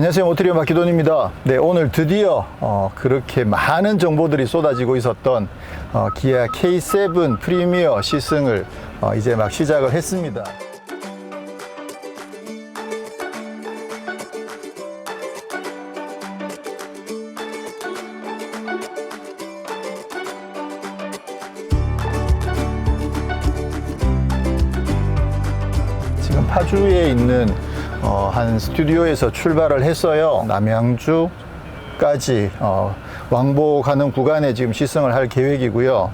안녕하세요. 모트리오 마키돈입니다. 네 오늘 드디어 어, 그렇게 많은 정보들이 쏟아지고 있었던 어, 기아 K7 프리미어 시승을 어, 이제 막 시작을 했습니다. 지금 파주에 있는 어, 한 스튜디오에서 출발을 했어요. 남양주 까지 어, 왕복하는 구간에 지금 시승을 할 계획이고요.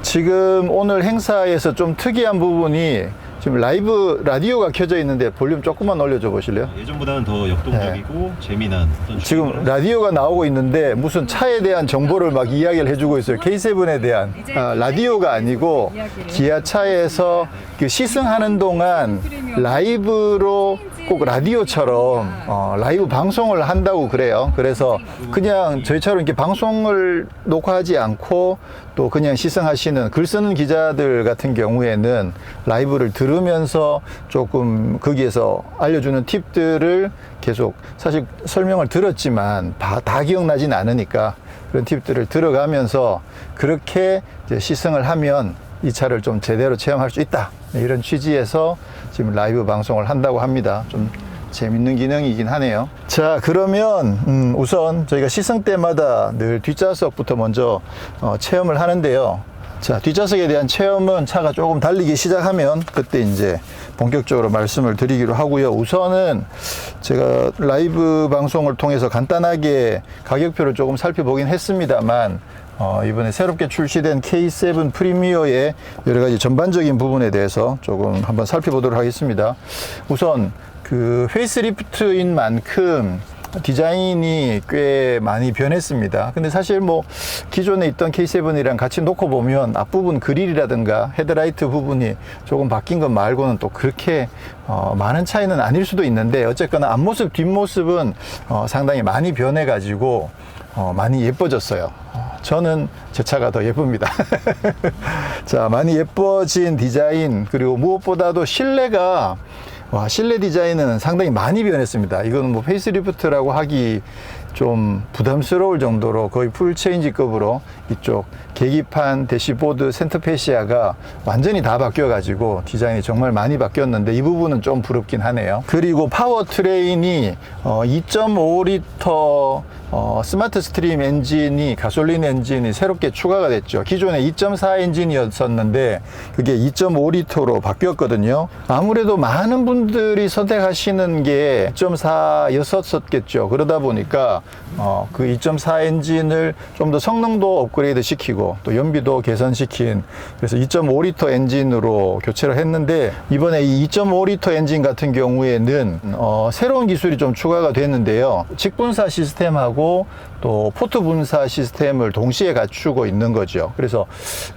지금 오늘 행사에서 좀 특이한 부분이 지금 라이브 라디오가 켜져 있는데 볼륨 조금만 올려줘 보실래요? 예전보다는 더 역동적이고 재미난 어떤 지금 라디오가 나오고 있는데 무슨 차에 대한 정보를 막 이야기를 해주고 있어요. K7에 대한 아, 라디오가 아니고 기아 차에서 그 시승하는 동안 라이브로 꼭 라디오처럼 어, 라이브 방송을 한다고 그래요. 그래서 그냥 저희처럼 이렇게 방송을 녹화하지 않고 또 그냥 시승하시는 글 쓰는 기자들 같은 경우에는 라이브를 들으면서 조금 거기에서 알려주는 팁들을 계속 사실 설명을 들었지만 다, 다 기억나진 않으니까 그런 팁들을 들어가면서 그렇게 시승을 하면 이 차를 좀 제대로 체험할 수 있다. 네, 이런 취지에서 지금 라이브 방송을 한다고 합니다. 좀 재밌는 기능이긴 하네요. 자, 그러면 음, 우선 저희가 시승 때마다 늘 뒷좌석부터 먼저 어, 체험을 하는데요. 자, 뒷좌석에 대한 체험은 차가 조금 달리기 시작하면 그때 이제 본격적으로 말씀을 드리기로 하고요. 우선은 제가 라이브 방송을 통해서 간단하게 가격표를 조금 살펴보긴 했습니다만 어, 이번에 새롭게 출시된 K7 프리미어의 여러 가지 전반적인 부분에 대해서 조금 한번 살펴보도록 하겠습니다. 우선 그 페이스리프트인 만큼 디자인이 꽤 많이 변했습니다. 근데 사실 뭐 기존에 있던 K7이랑 같이 놓고 보면 앞부분 그릴이라든가 헤드라이트 부분이 조금 바뀐 것 말고는 또 그렇게 어, 많은 차이는 아닐 수도 있는데 어쨌거나 앞모습 뒷모습은 어, 상당히 많이 변해 가지고 어, 많이 예뻐졌어요. 어, 저는 제 차가 더 예쁩니다. 자, 많이 예뻐진 디자인, 그리고 무엇보다도 실내가, 와, 실내 디자인은 상당히 많이 변했습니다. 이거는 뭐 페이스리프트라고 하기 좀 부담스러울 정도로 거의 풀 체인지급으로 이쪽 계기판, 대시보드, 센터페시아가 완전히 다 바뀌어가지고 디자인이 정말 많이 바뀌었는데 이 부분은 좀 부럽긴 하네요. 그리고 파워 트레인이 어, 2.5리터 어, 스마트 스트림 엔진이 가솔린 엔진이 새롭게 추가가 됐죠. 기존에 2.4 엔진이었었는데 그게 2.5리터로 바뀌었거든요. 아무래도 많은 분들이 선택하시는 게 2.4였었겠죠. 그러다 보니까 어, 그 2.4 엔진을 좀 더 성능도 업그레이드 시키고 또 연비도 개선시킨 그래서 2.5리터 엔진으로 교체를 했는데 이번에 이 2.5리터 엔진 같은 경우에는 어, 새로운 기술이 좀 추가가 됐는데요. 직분사 시스템하고 또 포트 분사 시스템을 동시에 갖추고 있는 거죠. 그래서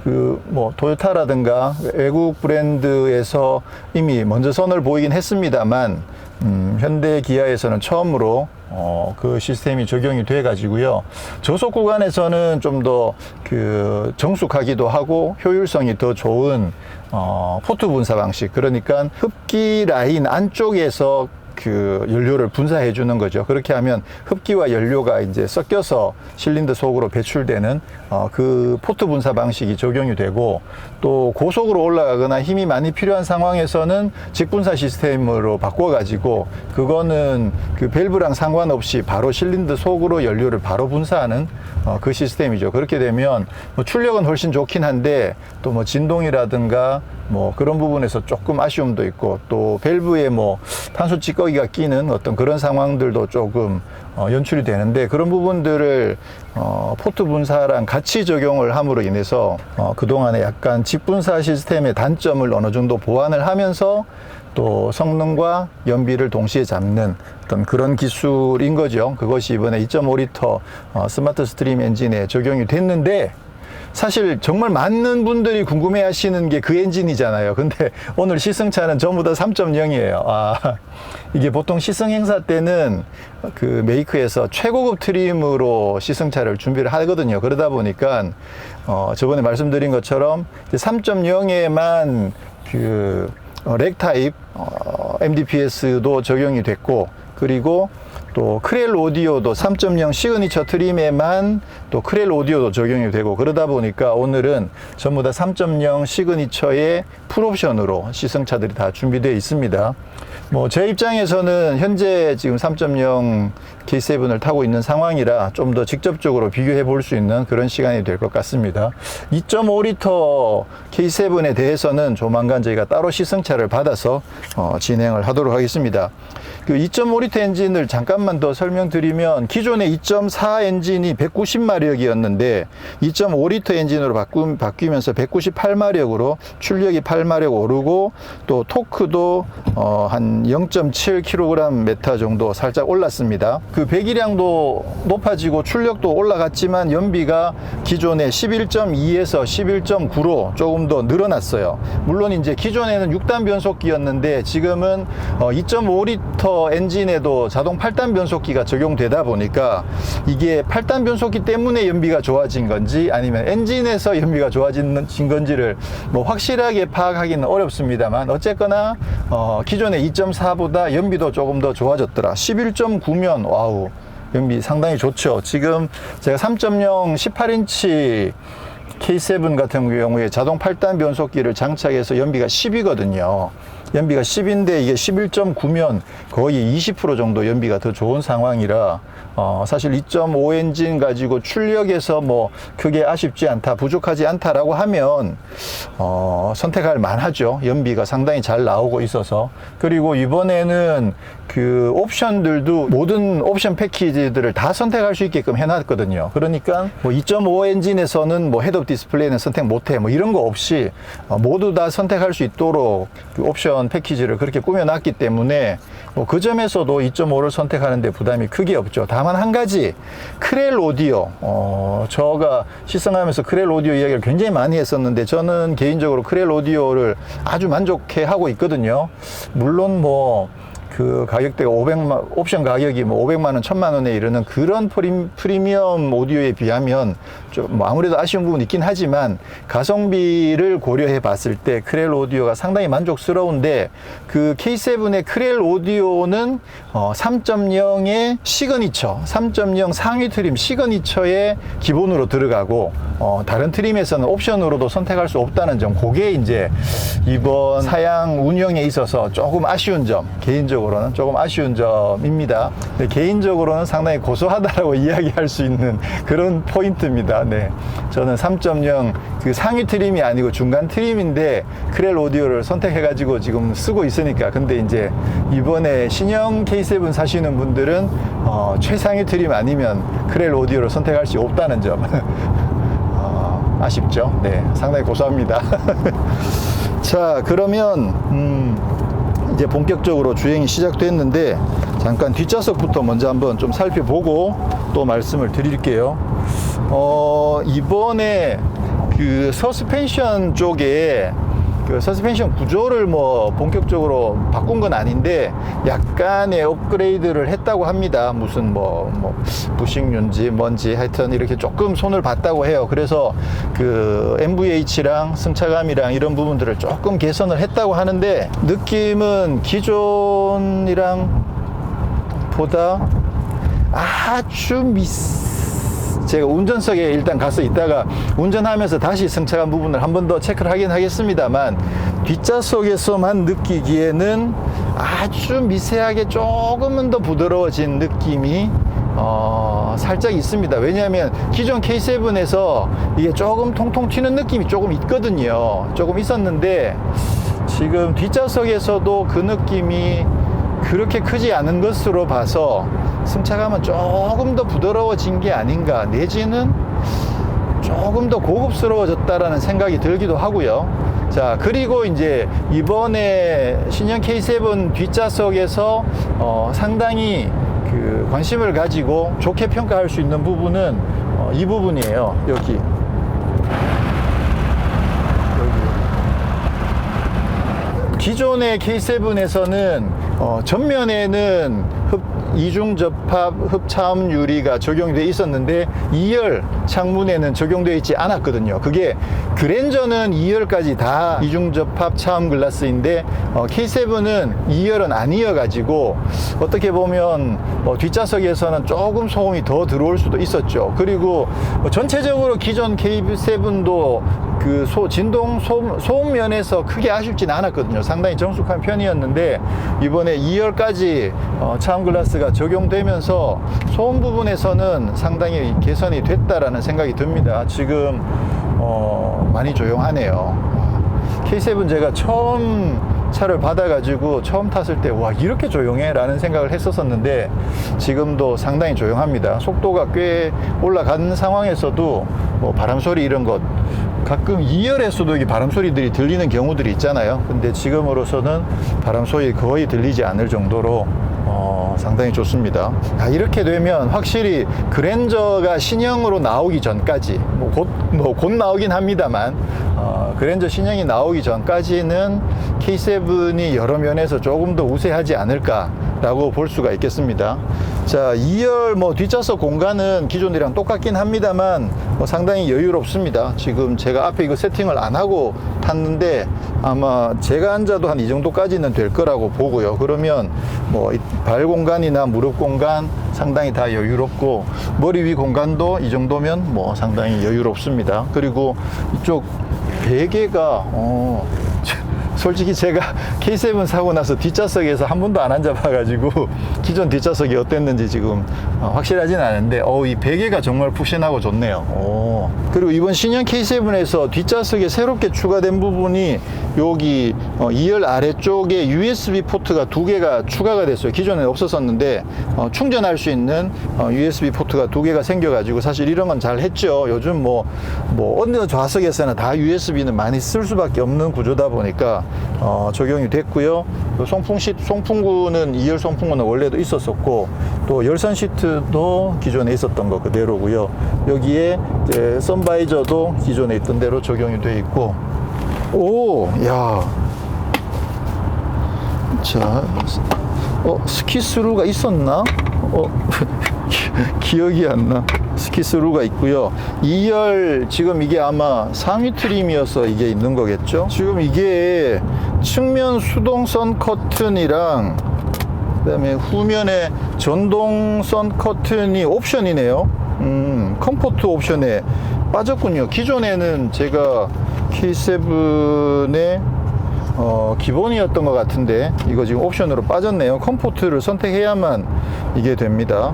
그 뭐 토요타라든가 외국 브랜드에서 이미 먼저 선을 보이긴 했습니다만 음, 현대 기아에서는 처음으로 어, 그 시스템이 적용이 돼 가지고요. 저속 구간에서는 좀 더 그 정숙하기도 하고 효율성이 더 좋은 어, 포트 분사 방식. 그러니까 흡기 라인 안쪽에서 그 연료를 분사해 주는 거죠. 그렇게 하면 흡기와 연료가 이제 섞여서 실린더 속으로 배출되는 어, 그 포트 분사 방식이 적용이 되고 또 고속으로 올라가거나 힘이 많이 필요한 상황에서는 직분사 시스템으로 바꿔 가지고 그거는 그 밸브랑 상관없이 바로 실린더 속으로 연료를 바로 분사하는 어, 그 시스템이죠. 그렇게 되면 뭐 출력은 훨씬 좋긴 한데 또 뭐 진동이라든가 뭐 그런 부분에서 조금 아쉬움도 있고 또 밸브에 뭐 탄소 찌꺼기가 끼는 어떤 그런 상황들도 조금 어, 연출이 되는데 그런 부분들을 어, 포트 분사랑 같이 적용을 함으로 인해서 어, 그동안에 약간 직분사 시스템의 단점을 어느 정도 보완을 하면서 또 성능과 연비를 동시에 잡는 어떤 그런 기술인 거죠. 그것이 이번에 2.5리터 어, 스마트 스트림 엔진에 적용이 됐는데 사실 정말 많은 분들이 궁금해 하시는 게 그 엔진이잖아요. 근데 오늘 시승차는 전부 다 3.0이에요. 아, 이게 보통 시승 행사 때는 그 메이크에서 최고급 트림으로 시승차를 준비를 하거든요. 그러다 보니까, 어, 저번에 말씀드린 것처럼 3.0에만 그, 어, 렉 타입, 어, MDPS도 적용이 됐고, 그리고 또 크렐 오디오도 3.0 시그니처 트림에만 또 크렐 오디오도 적용이 되고 그러다 보니까 오늘은 전부 다 3.0 시그니처의 풀옵션으로 시승차들이 다 준비되어 있습니다. 뭐 제 입장에서는 현재 지금 3.0 K7을 타고 있는 상황이라 좀 더 직접적으로 비교해 볼 수 있는 그런 시간이 될 것 같습니다. 2.5리터 K7에 대해서는 조만간 저희가 따로 시승차를 받아서 어, 진행을 하도록 하겠습니다. 그 2.5리터 엔진을 잠깐만 더 설명드리면 기존의 2.4 엔진이 190마력이었는데 2.5리터 엔진으로 바꾸, 바뀌면서 198마력으로 출력이 8마력 오르고 또 토크도 어, 한 0.7kg 메타 정도 살짝 올랐습니다. 그 배기량도 높아지고 출력도 올라갔지만 연비가 기존의 11.2에서 11.9로 조금 더 늘어났어요. 물론 이제 기존에는 6단 변속기였는데 지금은 어, 2.5리터 엔진에도 자동 8단 변속기가 적용되다 보니까 이게 8단 변속기 때문에 연비가 좋아진 건지 아니면 엔진에서 연비가 좋아진 건지를 뭐 확실하게 파악하기는 어렵습니다만 어쨌거나 어, 기존의 2.4보다 연비도 조금 더 좋아졌더라. 11.9면 와우. 연비 상당히 좋죠. 지금 제가 3.0 18인치 K7 같은 경우에 자동 8단 변속기를 장착해서 연비가 10이거든요. 연비가 10인데 이게 11.9면 거의 20% 정도 연비가 더 좋은 상황이라 어, 사실 2.5 엔진 가지고 출력에서 뭐 크게 아쉽지 않다, 부족하지 않다라고 하면 어, 선택할 만하죠. 연비가 상당히 잘 나오고 있어서 그리고 이번에는 그 옵션들도 모든 옵션 패키지들을 다 선택할 수 있게끔 해놨거든요. 그러니까 뭐 2.5 엔진에서는 뭐 헤드업 디스플레이는 선택 못해 뭐 이런 거 없이 어, 모두 다 선택할 수 있도록 그 옵션 패키지를 그렇게 꾸며놨기 때문에 뭐 그 점에서도 2.5를 선택하는데 부담이 크게 없죠. 다만 한 가지 크렐 오디오 어, 저가 시승하면서 크렐 오디오 이야기를 굉장히 많이 했었는데 저는 개인적으로 크렐 오디오를 아주 만족해 하고 있거든요. 물론 뭐 그 가격대가 500만 옵션 가격이 뭐 500만 원, 1000만 원에 이르는 그런 프리, 프리미엄 오디오에 비하면 좀뭐 아무래도 아쉬운 부분이 있긴 하지만 가성비를 고려해 봤을 때 크렐 오디오가 상당히 만족스러운데 그 K7의 크렐 오디오는 어 3.0의 시그니처, 3.0 상위 트림 시그니처의 기본으로 들어가고 어 다른 트림에서는 옵션으로도 선택할 수 없다는 점 그게 이제 이번 사양 운영에 있어서 조금 아쉬운 점 개인적으로 는 조금 아쉬운 점입니다. 근데 개인적으로는 상당히 고소하다라고 이야기할 수 있는 그런 포인트입니다. 네. 저는 3.0 그 상위 트림이 아니고 중간 트림인데 크렐 오디오를 선택해가지고 지금 쓰고 있으니까. 근데 이제 이번에 신형 K7 사시는 분들은 어, 최상위 트림 아니면 크렐 오디오를 선택할 수 없다는 점. 어, 아쉽죠? 네. 상당히 고소합니다. 자, 그러면, 음, 이제 본격적으로 주행이 시작됐는데 잠깐 뒷좌석부터 먼저 한번 좀 살펴보고 또 말씀을 드릴게요. 어, 이번에 그 서스펜션 쪽에 그 서스펜션 구조를 뭐 본격적으로 바꾼 건 아닌데 약간의 업그레이드를 했다고 합니다. 무슨 뭐, 뭐 부식윤지 뭔지 하여튼 이렇게 조금 손을 봤다고 해요. 그래서 그 MVH랑 승차감이랑 이런 부분들을 조금 개선을 했다고 하는데 느낌은 기존이랑 보다 아주 미스 제가 운전석에 일단 가서 있다가 운전하면서 다시 승차감 부분을 한 번 더 체크를 하긴 하겠습니다만 뒷좌석에서만 느끼기에는 아주 미세하게 조금은 더 부드러워진 느낌이 어, 살짝 있습니다. 왜냐하면 기존 K7에서 이게 조금 통통 튀는 느낌이 조금 있거든요. 조금 있었는데 지금 뒷좌석에서도 그 느낌이 그렇게 크지 않은 것으로 봐서 승차감은 조금 더 부드러워진 게 아닌가 내지는 조금 더 고급스러워졌다라는 생각이 들기도 하고요. 자, 그리고 이제 이번에 신형 K7 뒷좌석에서 어, 상당히 그 관심을 가지고 좋게 평가할 수 있는 부분은 어, 이 부분이에요. 여기. 기존의 K7에서는 어, 전면에는 흡, 이중 접합 흡차음 유리가 적용돼 있었는데 2열 창문에는 적용되어 있지 않았거든요. 그게 그랜저는 2열까지 다 이중 접합 차음 글라스인데 어, K7은 2열은 아니어 가지고 어떻게 보면 어, 뒷좌석에서는 조금 소음이 더 들어올 수도 있었죠. 그리고 뭐 전체적으로 기존 K7도 그 소, 진동 소음, 소음 면에서 크게 아쉽진 않았거든요. 상당히 정숙한 편이었는데 이번에 2열까지 어, 차음 글라스가 적용되면서 소음 부분에서는 상당히 개선이 됐다라는 생각이 듭니다. 지금 어, 많이 조용하네요. K7 제가 처음 차를 받아가지고 처음 탔을 때 와 이렇게 조용해? 라는 생각을 했었었는데 지금도 상당히 조용합니다. 속도가 꽤 올라간 상황에서도 뭐 바람 소리 이런 것 가끔 2열에서도 이게 바람 소리들이 들리는 경우들이 있잖아요. 근데 지금으로서는 바람 소리 거의 들리지 않을 정도로 어, 상당히 좋습니다. 아, 이렇게 되면 확실히 그랜저가 신형으로 나오기 전까지 뭐 곧 뭐 곧 나오긴 합니다만 어, 그랜저 신형이 나오기 전까지는 K7이 여러 면에서 조금 더 우세하지 않을까 라고 볼 수가 있겠습니다. 자, 2열 뭐 뒷좌석 공간은 기존이랑 똑같긴 합니다만 뭐 상당히 여유롭습니다. 지금 제가 앞에 이거 세팅을 안 하고 탔는데 아마 제가 앉아도 한 이 정도까지는 될 거라고 보고요. 그러면 뭐 발 공간이나 무릎 공간 상당히 다 여유롭고 머리 위 공간도 이 정도면 뭐 상당히 여유롭습니다. 그리고 이쪽 베개가 어 솔직히 제가 K7 사고 나서 뒷좌석에서 한 번도 안 앉아봐가지고 기존 뒷좌석이 어땠는지 지금 어, 확실하진 않은데 어, 이 베개가 정말 푹신하고 좋네요. 오. 그리고 이번 신형 K7에서 뒷좌석에 새롭게 추가된 부분이 여기 어, 2열 아래쪽에 USB 포트가 두 개가 추가가 됐어요. 기존에 없었었는데 어, 충전할 수 있는 어, USB 포트가 두 개가 생겨가지고 사실 이런 건 잘 했죠. 요즘 뭐, 뭐 어느 좌석에서나 다 USB는 많이 쓸 수밖에 없는 구조다 보니까 어, 적용이 됐고요. 또 송풍 시 송풍구는 2열 송풍구는 원래도 있었었고 또 열선 시트도 기존에 있었던 거 그대로고요. 여기에 이제 선바이저도 기존에 있던 대로 적용이 돼 있고 오, 야. 자, 어, 스키스루가 있었나? 어, 기억이 안 나. 스키스루가 있고요. 2열 지금 이게 아마 상위 트림이어서 이게 있는 거겠죠? 지금 이게 측면 수동선 커튼이랑 그다음에 후면에 전동선 커튼이 옵션이네요. 음, 컴포트 옵션에 빠졌군요. 기존에는 제가 K7의 어, 기본이었던 것 같은데 이거 지금 옵션으로 빠졌네요. 컴포트를 선택해야만 이게 됩니다.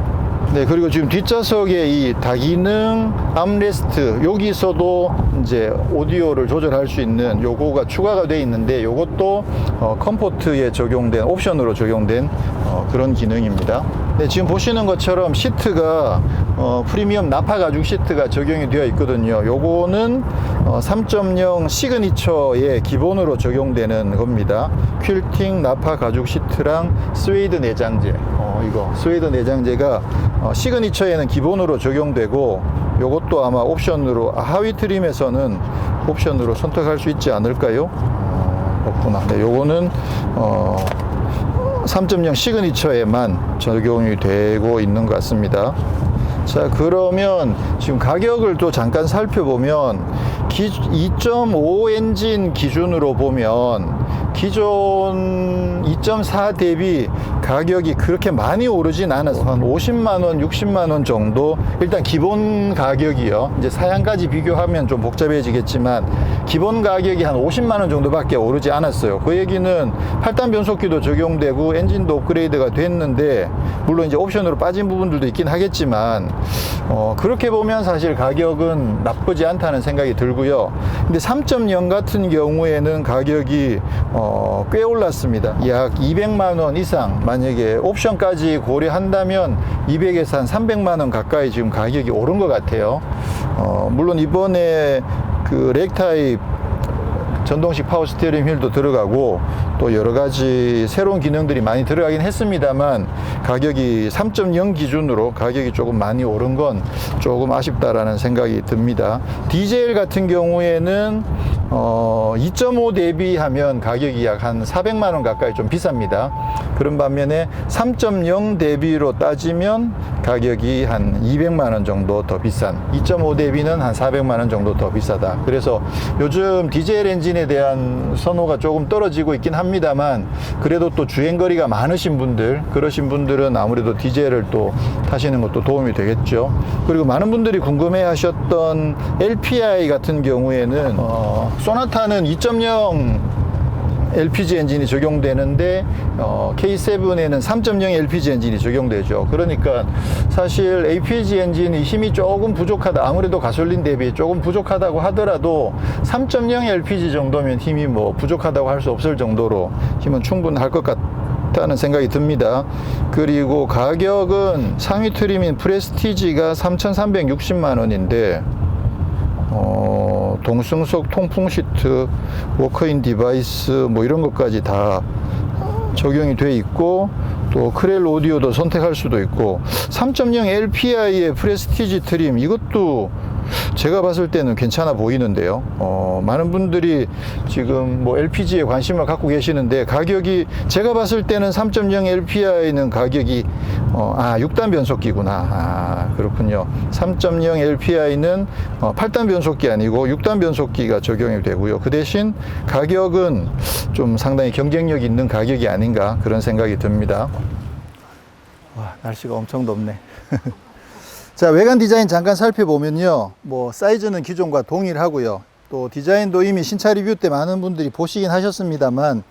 네, 그리고 지금 뒷좌석에 이 다기능 암레스트 여기서도 이제 오디오를 조절할 수 있는 요거가 추가가 돼 있는데 요것도 어, 컴포트에 적용된 옵션으로 적용된 어, 그런 기능입니다. 네, 지금 보시는 것처럼 시트가 어, 프리미엄 나파 가죽 시트가 적용이 되어 있거든요. 요거는 어, 3.0 시그니처에 기본으로 적용되는 겁니다. 퀼팅 나파 가죽 시트랑 스웨이드 내장재. 어, 이거 스웨이드 내장재가 어, 시그니처에는 기본으로 적용되고 요것도 아마 옵션으로 아, 하위 트림에서는 옵션으로 선택할 수 있지 않을까요? 어, 없구나. 네, 요거는 어, 3.0 시그니처에만 적용이 되고 있는 것 같습니다. 자, 그러면 지금 가격을 또 잠깐 살펴보면 기, 2.5 엔진 기준으로 보면 기존 2.4 대비 가격이 그렇게 많이 오르진 않아서 한 50만 원, 60만 원 정도 일단 기본 가격이요. 이제 사양까지 비교하면 좀 복잡해지겠지만 기본 가격이 한 50만 원 정도밖에 오르지 않았어요. 그 얘기는 8단 변속기도 적용되고 엔진도 업그레이드가 됐는데 물론 이제 옵션으로 빠진 부분들도 있긴 하겠지만 어, 그렇게 보면 사실 가격은 나쁘지 않다는 생각이 들고요. 근데 3.0 같은 경우에는 가격이 어, 꽤 올랐습니다. 약 200만 원 이상 만 약에 옵션까지 고려한다면 200에서 한 300만 원 가까이 지금 가격이 오른 것 같아요. 어, 물론 이번에 그 렉타입 전동식 파워 스티어링 휠도 들어가고 또 여러 가지 새로운 기능들이 많이 들어가긴 했습니다만 가격이 3.0 기준으로 가격이 조금 많이 오른 건 조금 아쉽다라는 생각이 듭니다. 디젤 같은 경우에는 어, 2.5 대비하면 가격이 약 한 400만 원 가까이 좀 비쌉니다. 그런 반면에 3.0 대비로 따지면 가격이 한 200만 원 정도 더 비싼 2.5 대비는 한 400만 원 정도 더 비싸다. 그래서 요즘 디젤 엔진에 대한 선호가 조금 떨어지고 있긴 합니다 만 그래도 또 주행 거리가 많으신 분들 그러신 분들은 아무래도 디젤을 또 타시는 것도 도움이 되겠죠. 그리고 많은 분들이 궁금해 하셨던 LPI 같은 경우에는 어, 소나타는 2.0 LPG 엔진이 적용되는데 어, K7에는 3.0 LPG 엔진이 적용되죠. 그러니까 사실 APG 엔진이 힘이 조금 부족하다. 아무래도 가솔린 대비 조금 부족하다고 하더라도 3.0 LPG 정도면 힘이 뭐 부족하다고 할 수 없을 정도로 힘은 충분할 것 같다는 생각이 듭니다. 그리고 가격은 상위 트림인 프레스티지가 3,360만 원인데 어, 동승석 통풍 시트, 워크인 디바이스 뭐 이런 것까지 다 적용이 돼 있고 또 크렐 오디오도 선택할 수도 있고 3.0 LPI의 프레스티지 트림 이것도 제가 봤을 때는 괜찮아 보이는데요. 어, 많은 분들이 지금 뭐 LPG에 관심을 갖고 계시는데 가격이 제가 봤을 때는 3.0 LPI는 가격이 어, 아 6단 변속기구나. 아 그렇군요. 3.0 LPI는 어, 8단 변속기 아니고 6단 변속기가 적용이 되고요. 그 대신 가격은 좀 상당히 경쟁력 있는 가격이 아닌가 그런 생각이 듭니다. 와 날씨가 엄청 덥네. 자, 외관 디자인 잠깐 살펴보면요. 뭐, 사이즈는 기존과 동일하고요. 또 디자인도 이미 신차 리뷰 때 많은 분들이 보시긴 하셨습니다만,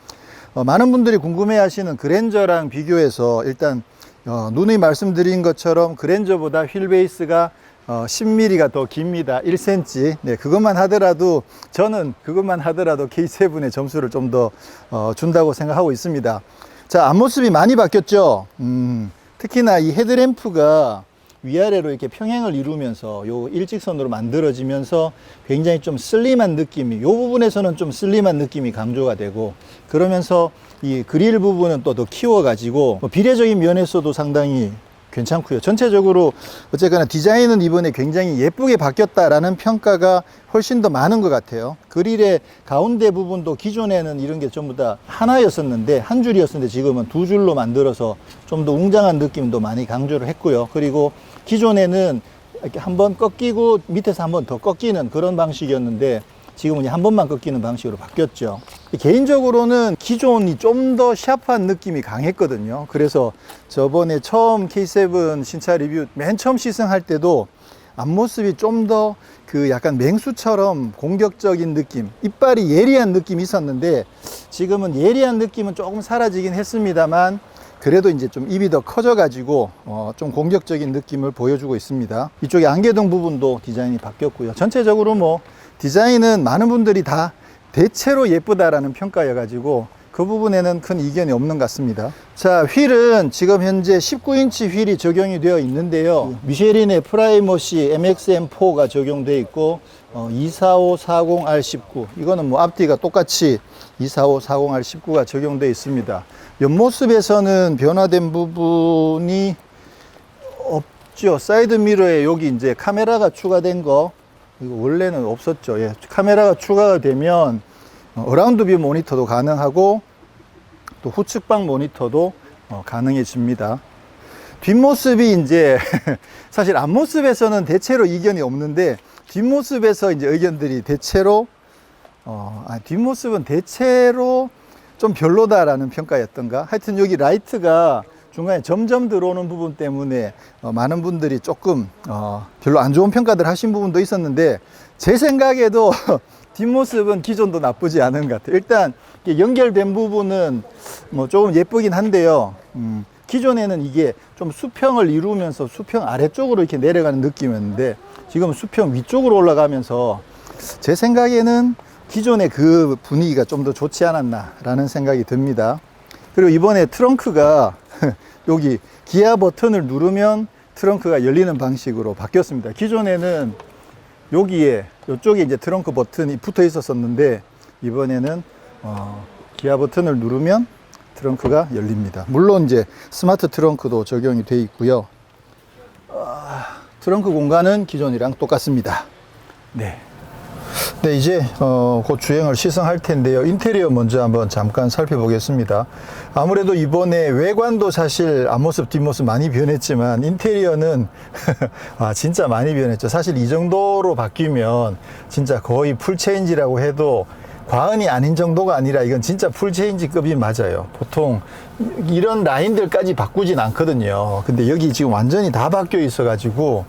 어, 많은 분들이 궁금해 하시는 그랜저랑 비교해서 일단, 어, 누누이 말씀드린 것처럼 그랜저보다 휠 베이스가 어, 10mm가 더 깁니다. 1cm. 네, 그것만 하더라도 저는 그것만 하더라도 K7의 점수를 좀더 어, 준다고 생각하고 있습니다. 자, 앞모습이 많이 바뀌었죠. 음, 특히나 이 헤드램프가 위아래로 이렇게 평행을 이루면서 요 일직선으로 만들어지면서 굉장히 좀 슬림한 느낌이 요 부분에서는 좀 슬림한 느낌이 강조가 되고 그러면서 이 그릴 부분은 또 더 키워 가지고 뭐 비례적인 면에서도 상당히 괜찮고요. 전체적으로 어쨌거나 디자인은 이번에 굉장히 예쁘게 바뀌었다라는 평가가 훨씬 더 많은 것 같아요. 그릴의 가운데 부분도 기존에는 이런 게 전부 다 하나였었는데 한 줄이었었는데 지금은 두 줄로 만들어서 좀 더 웅장한 느낌도 많이 강조를 했고요. 그리고 기존에는 이렇게 한 번 꺾이고 밑에서 한 번 더 꺾이는 그런 방식이었는데 지금은 한 번만 꺾이는 방식으로 바뀌었죠. 개인적으로는 기존이 좀 더 샤프한 느낌이 강했거든요. 그래서 저번에 처음 K7 신차 리뷰 맨 처음 시승할 때도 앞모습이 좀 더 그 약간 맹수처럼 공격적인 느낌, 이빨이 예리한 느낌이 있었는데 지금은 예리한 느낌은 조금 사라지긴 했습니다만 그래도 이제 좀 입이 더 커져가지고 어, 좀 공격적인 느낌을 보여주고 있습니다. 이쪽에 안개등 부분도 디자인이 바뀌었고요. 전체적으로 뭐 디자인은 많은 분들이 다 대체로 예쁘다라는 평가여가지고 그 부분에는 큰 이견이 없는 것 같습니다. 자, 휠은 지금 현재 19인치 휠이 적용이 되어 있는데요. 미쉐린의 프라이머시 MXM4가 적용되어 있고, 어, 24540R19. 이거는 뭐 앞뒤가 똑같이 24540R19가 적용되어 있습니다. 옆모습에서는 변화된 부분이 없죠. 사이드 미러에 여기 이제 카메라가 추가된 거, 이거 원래는 없었죠. 예. 카메라가 추가가 되면 어, 어라운드 뷰 모니터도 가능하고 또 후측방 모니터도 어, 가능해집니다. 뒷모습이 이제 사실 앞모습에서는 대체로 이견이 없는데 뒷모습에서 이제 의견들이 대체로 어, 아, 뒷모습은 대체로 좀 별로다라는 평가였던가. 하여튼 여기 라이트가 중간에 점점 들어오는 부분 때문에 어, 많은 분들이 조금 어, 별로 안 좋은 평가들 하신 부분도 있었는데 제 생각에도 뒷모습은 기존도 나쁘지 않은 것 같아요. 일단 연결된 부분은 뭐 조금 예쁘긴 한데요. 음, 기존에는 이게 좀 수평을 이루면서 수평 아래쪽으로 이렇게 내려가는 느낌이었는데 지금 수평 위쪽으로 올라가면서 제 생각에는 기존의 그 분위기가 좀 더 좋지 않았나라는 생각이 듭니다. 그리고 이번에 트렁크가 여기 기아 버튼을 누르면 트렁크가 열리는 방식으로 바뀌었습니다. 기존에는 여기에 이쪽에 이제 트렁크 버튼이 붙어 있었었는데 이번에는 어, 기아 버튼을 누르면 트렁크가 열립니다. 물론 이제 스마트 트렁크도 적용이 돼 있고요. 아, 트렁크 공간은 기존이랑 똑같습니다. 네. 네, 이제 어, 곧 주행을 시승할 텐데요. 인테리어 먼저 한번 잠깐 살펴보겠습니다. 아무래도 이번에 외관도 사실 앞모습 뒷모습 많이 변했지만 인테리어는 아, 진짜 많이 변했죠. 사실 이 정도로 바뀌면 진짜 거의 풀체인지라고 해도 과언이 아닌 정도가 아니라 이건 진짜 풀체인지급이 맞아요. 보통 이런 라인들까지 바꾸진 않거든요. 근데 여기 지금 완전히 다 바뀌어 있어가지고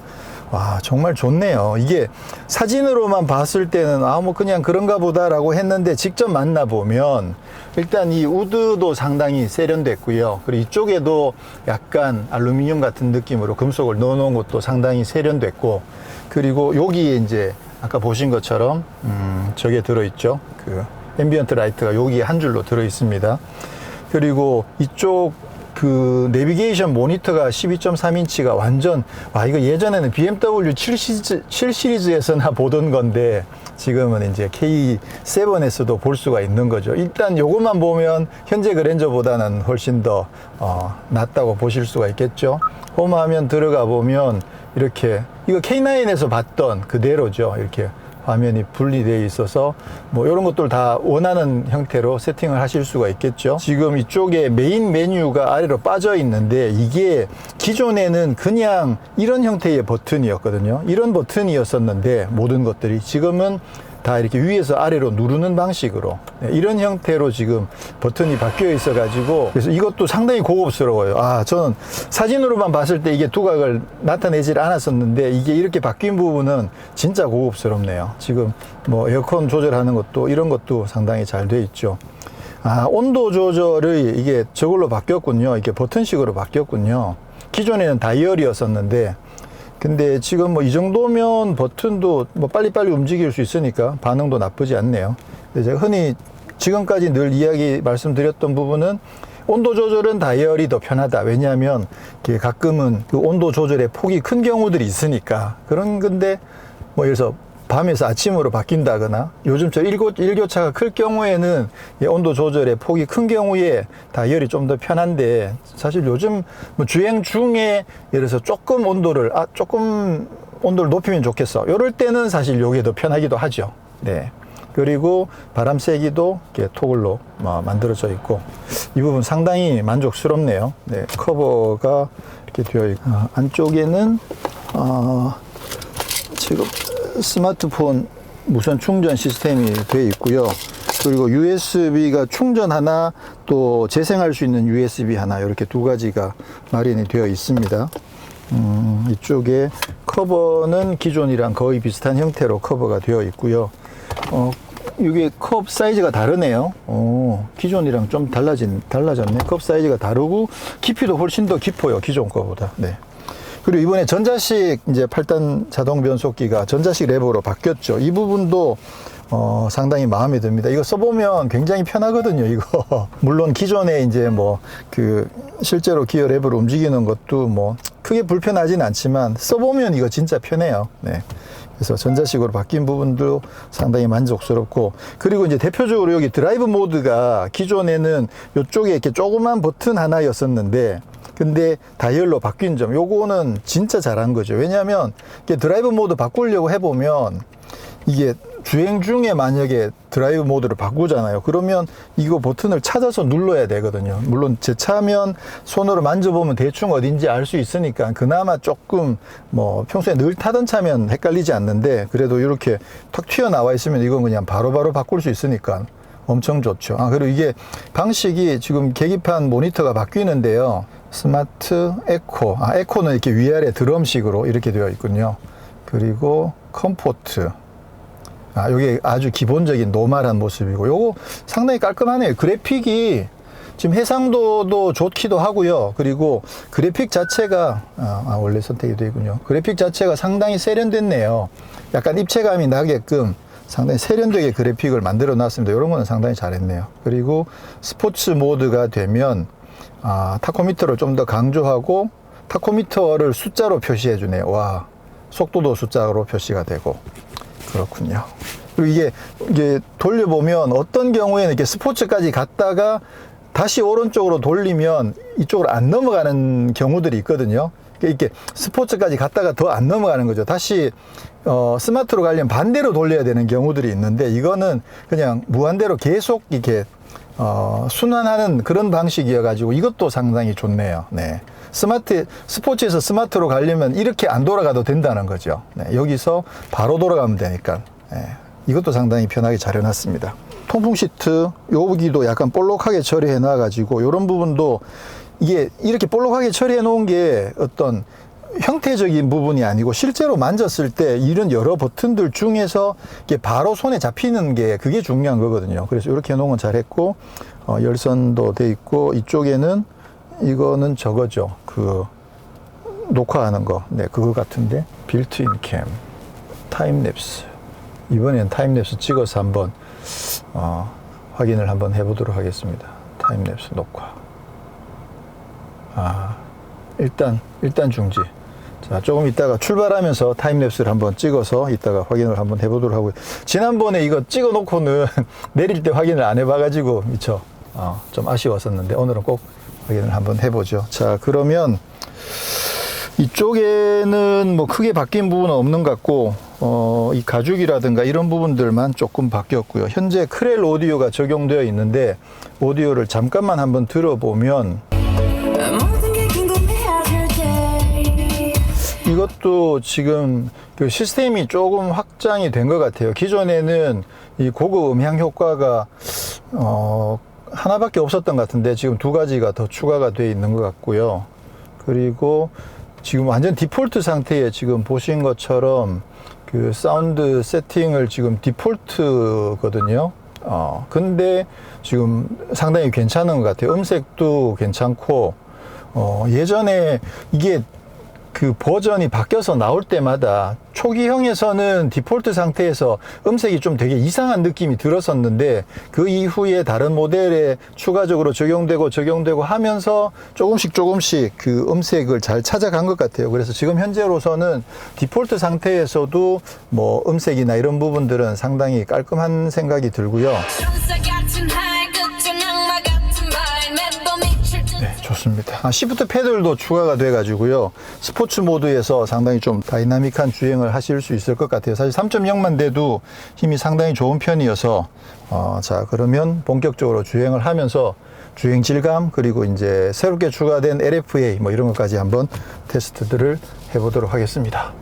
와, 정말 좋네요. 이게 사진으로만 봤을 때는, 아, 뭐 그냥 그런가 보다 라고 했는데 직접 만나보면 일단 이 우드도 상당히 세련됐고요. 그리고 이쪽에도 약간 알루미늄 같은 느낌으로 금속을 넣어 놓은 것도 상당히 세련됐고, 그리고 여기에 이제 아까 보신 것처럼, 음, 저게 들어있죠. 그 앰비언트 라이트가 여기에 한 줄로 들어 있습니다. 그리고 이쪽 그 내비게이션 모니터가 12.3인치가 완전 와 이거 예전에는 BMW 7 시리즈 7 시리즈에서나 보던 건데 지금은 이제 K7에서도 볼 수가 있는 거죠. 일단 요것만 보면 현재 그랜저보다는 훨씬 더 어, 낫다고 보실 수가 있겠죠. 홈 화면 들어가 보면 이렇게 이거 K9에서 봤던 그대로죠. 이렇게 화면이 분리되어 있어서 뭐 이런 것들 다 원하는 형태로 세팅을 하실 수가 있겠죠. 지금 이쪽에 메인 메뉴가 아래로 빠져 있는데 이게 기존에는 그냥 이런 형태의 버튼이었거든요. 이런 버튼이었었는데 모든 것들이 지금은 다 이렇게 위에서 아래로 누르는 방식으로 네, 이런 형태로 지금 버튼이 바뀌어 있어 가지고 그래서 이것도 상당히 고급스러워요. 아 저는 사진으로만 봤을 때 이게 두각을 나타내질 않았었는데 이게 이렇게 바뀐 부분은 진짜 고급스럽네요. 지금 뭐 에어컨 조절하는 것도 이런 것도 상당히 잘 돼 있죠. 아 온도 조절이 이게 저걸로 바뀌었군요. 이게 버튼식으로 바뀌었군요. 기존에는 다이얼이었었는데 근데 지금 뭐 이 정도면 버튼도 뭐 빨리빨리 움직일 수 있으니까 반응도 나쁘지 않네요. 근데 제가 흔히 지금까지 늘 이야기 말씀드렸던 부분은 온도 조절은 다이얼이 더 편하다. 왜냐하면 가끔은 그 온도 조절의 폭이 큰 경우들이 있으니까 그런 건데 뭐 예를 들어서 밤에서 아침으로 바뀐다거나 요즘 저 일교, 일교차가 클 경우에는 이 온도 조절의 폭이 큰 경우에 다이얼이 좀 더 편한데 사실 요즘 뭐 주행 중에 예를 들어서 조금 온도를 아 조금 온도를 높이면 좋겠어. 이럴 때는 사실 요게 더 편하기도 하죠. 네. 그리고 바람 세기도 이렇게 토글로 뭐 만들어져 있고 이 부분 상당히 만족스럽네요. 네. 커버가 이렇게 되어 있고 아, 안쪽에는 어, 지금 스마트폰 무선 충전 시스템이 되어 있고요. 그리고 USB가 충전 하나 또 재생할 수 있는 USB 하나 이렇게 두 가지가 마련이 되어 있습니다. 음, 이쪽에 커버는 기존이랑 거의 비슷한 형태로 커버가 되어 있고요. 어, 이게 컵 사이즈가 다르네요. 어, 기존이랑 좀 달라진, 달라졌네. 컵 사이즈가 다르고 깊이도 훨씬 더 깊어요. 기존 거보다. 네. 그리고 이번에 전자식 이제 8단 자동 변속기가 전자식 레버로 바뀌었죠. 이 부분도 어, 상당히 마음에 듭니다. 이거 써보면 굉장히 편하거든요, 이거. 물론 기존에 이제 뭐, 그, 실제로 기어 레버를 움직이는 것도 뭐, 크게 불편하진 않지만, 써보면 이거 진짜 편해요. 네. 그래서 전자식으로 바뀐 부분도 상당히 만족스럽고, 그리고 이제 대표적으로 여기 드라이브 모드가 기존에는 이쪽에 이렇게 조그만 버튼 하나였었는데, 근데 다이얼로 바뀐 점, 요거는 진짜 잘한 거죠. 왜냐하면 드라이브 모드 바꾸려고 해보면 이게 주행 중에 만약에 드라이브 모드를 바꾸잖아요. 그러면 이거 버튼을 찾아서 눌러야 되거든요. 물론 제 차면 손으로 만져보면 대충 어딘지 알 수 있으니까 그나마 조금 뭐 평소에 늘 타던 차면 헷갈리지 않는데 그래도 이렇게 탁 튀어나와 있으면 이건 그냥 바로바로 바꿀 수 있으니까 엄청 좋죠. 아, 그리고 이게 방식이 지금 계기판 모니터가 바뀌는데요. 스마트 에코. 아, 에코는 이렇게 위아래 드럼식으로 이렇게 되어 있군요. 그리고 컴포트. 아, 요게 아주 기본적인 노멀한 모습이고, 요거 상당히 깔끔하네요. 그래픽이 지금 해상도도 좋기도 하고요. 그리고 그래픽 자체가, 아, 아, 원래 선택이 되군요. 그래픽 자체가 상당히 세련됐네요. 약간 입체감이 나게끔 상당히 세련되게 그래픽을 만들어 놨습니다. 이런 거는 상당히 잘했네요. 그리고 스포츠 모드가 되면, 아, 타코미터를 좀 더 강조하고, 타코미터를 숫자로 표시해 주네요. 와, 속도도 숫자로 표시가 되고, 그렇군요. 그리고 이게 이게 돌려보면 어떤 경우에는 이렇게 스포츠까지 갔다가 다시 오른쪽으로 돌리면 이쪽으로 안 넘어가는 경우들이 있거든요. 그러니까 이렇게 스포츠까지 갔다가 더 안 넘어가는 거죠. 다시 어, 스마트로 가려면 반대로 돌려야 되는 경우들이 있는데 이거는 그냥 무한대로 계속 이렇게 어, 순환하는 그런 방식이어가지고 이것도 상당히 좋네요. 네. 스마트, 스포츠에서 스마트로 가려면 이렇게 안 돌아가도 된다는 거죠. 네. 여기서 바로 돌아가면 되니까. 네. 이것도 상당히 편하게 잘 해놨습니다. 통풍 시트, 여기도 약간 볼록하게 처리해 놔가지고 이런 부분도 이게 이렇게 볼록하게 처리해 놓은 게 어떤 형태적인 부분이 아니고 실제로 만졌을 때 이런 여러 버튼들 중에서 이게 바로 손에 잡히는 게 그게 중요한 거거든요. 그래서 이렇게 해놓은 건 잘했고 어, 열선도 돼 있고 이쪽에는 이거는 저거죠. 그 녹화하는 거. 네, 그거 같은데 빌트인 캠 타임랩스. 이번엔 타임랩스 찍어서 한번 어, 확인을 한번 해보도록 하겠습니다. 타임랩스 녹화. 아, 일단, 일단 중지. 자, 조금 이따가 출발하면서 타임랩스를 한번 찍어서 이따가 확인을 한번 해보도록 하고요. 지난번에 이거 찍어 놓고는 내릴 때 확인을 안 해봐가지고, 미처, 어, 좀 아쉬웠었는데, 오늘은 꼭 확인을 한번 해보죠. 자, 그러면 이쪽에는 뭐 크게 바뀐 부분은 없는 것 같고, 어, 이 가죽이라든가 이런 부분들만 조금 바뀌었고요. 현재 크렐 오디오가 적용되어 있는데, 오디오를 잠깐만 한번 들어보면, 이것도 지금 그 시스템이 조금 확장이 된 것 같아요. 기존에는 이 고급 음향 효과가 어 하나밖에 없었던 것 같은데 지금 두 가지가 더 추가가 되어 있는 것 같고요. 그리고 지금 완전 디폴트 상태에 지금 보신 것처럼 그 사운드 세팅을 지금 디폴트거든요. 어, 근데 지금 상당히 괜찮은 것 같아요. 음색도 괜찮고, 어, 예전에 이게 그 버전이 바뀌어서 나올 때마다 초기형에서는 디폴트 상태에서 음색이 좀 되게 이상한 느낌이 들었었는데 그 이후에 다른 모델에 추가적으로 적용되고 적용되고 하면서 조금씩 조금씩 그 음색을 잘 찾아간 것 같아요. 그래서 지금 현재로서는 디폴트 상태에서도 뭐 음색이나 이런 부분들은 상당히 깔끔한 생각이 들고요. 좋습니다. 아, 시프트 패들도 추가가 돼가지고요. 스포츠 모드에서 상당히 좀 다이나믹한 주행을 하실 수 있을 것 같아요. 사실 3.0만 돼도 힘이 상당히 좋은 편이어서, 어, 자, 그러면 본격적으로 주행을 하면서 주행 질감, 그리고 이제 새롭게 추가된 LFA 뭐 이런 것까지 한번 테스트들을 해보도록 하겠습니다.